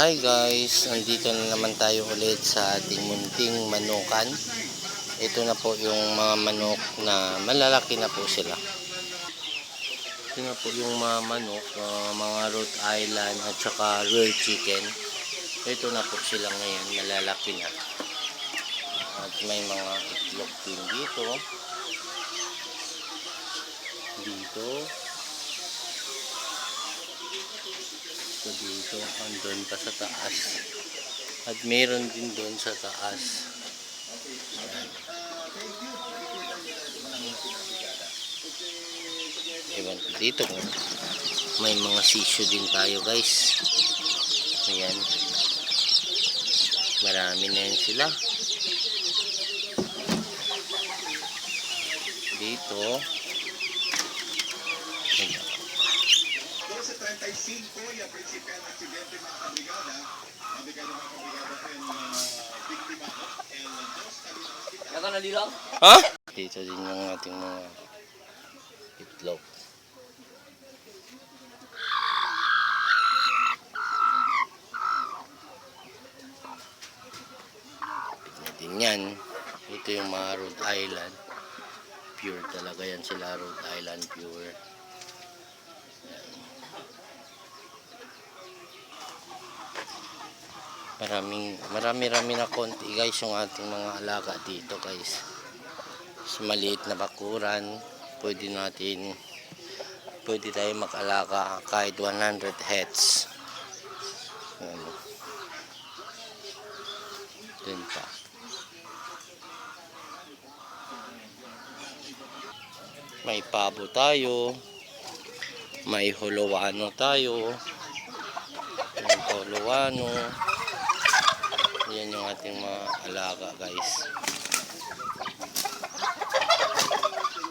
Hi guys, nandito na naman tayo ulit sa ating munting manukan. Ito na po yung mga manok na malalaki na po sila. Ito na po yung mga manok, uh, mga Rhode Island at saka rare chicken. Ito na po sila ngayon, malalaki na. At may mga itlog din dito. Dito. Ito dito, andun pa sa taas. At meron din doon sa taas. Ewan ko dito. May mga sisyo din tayo guys. Ayan. Marami na yan sila. Dito. 12.35 yung prinsipyo ng aksidente mga kabrigada. Mga brigada mga kabrigada and uh, biktima and uh, dos hospital. Naka nalilang? Ha? Dito din yung ating mga itlog. Din yan. Ito yung mga Rhode Island. Pure talaga yan sila Rhode Island pure. Yan. Maraming marami-rami na konti guys yung ating mga alaga dito guys. Sa maliit na bakuran pwede natin pwede tayo mag-alaga kahit 100 heads. Ayan. dun pa. May pabo tayo. May huluano tayo. May huluano yan yung ating mga alaga guys.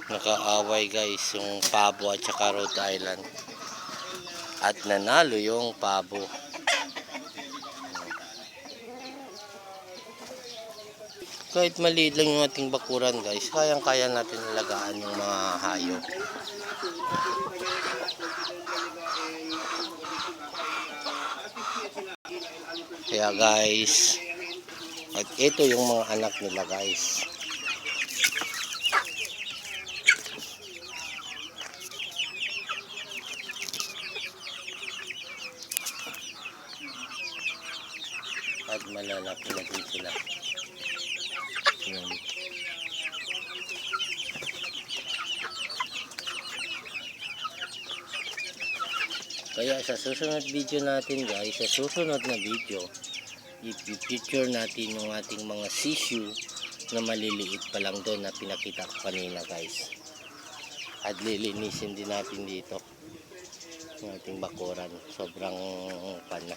Nakaaway guys yung pabo at saka Rhode Island. At nanalo yung pabo. Kahit maliit lang yung ating bakuran guys kayang kaya natin alagaan yung mga hayop. Kaya guys at ito yung mga anak nila guys at malalaki na din sila. Yan. Kaya sa susunod video natin guys, sa susunod na video, i-picture natin yung ating mga sisyo na maliliit pa lang doon na pinakita ko kanina guys. At lilinisin din natin dito yung ating bakuran. Sobrang pana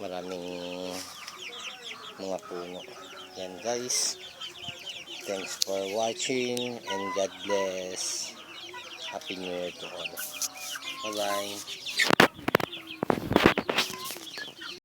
maraming mga puno. Yan guys. Thanks for watching and God bless. Happy New Year to all. Bye bye.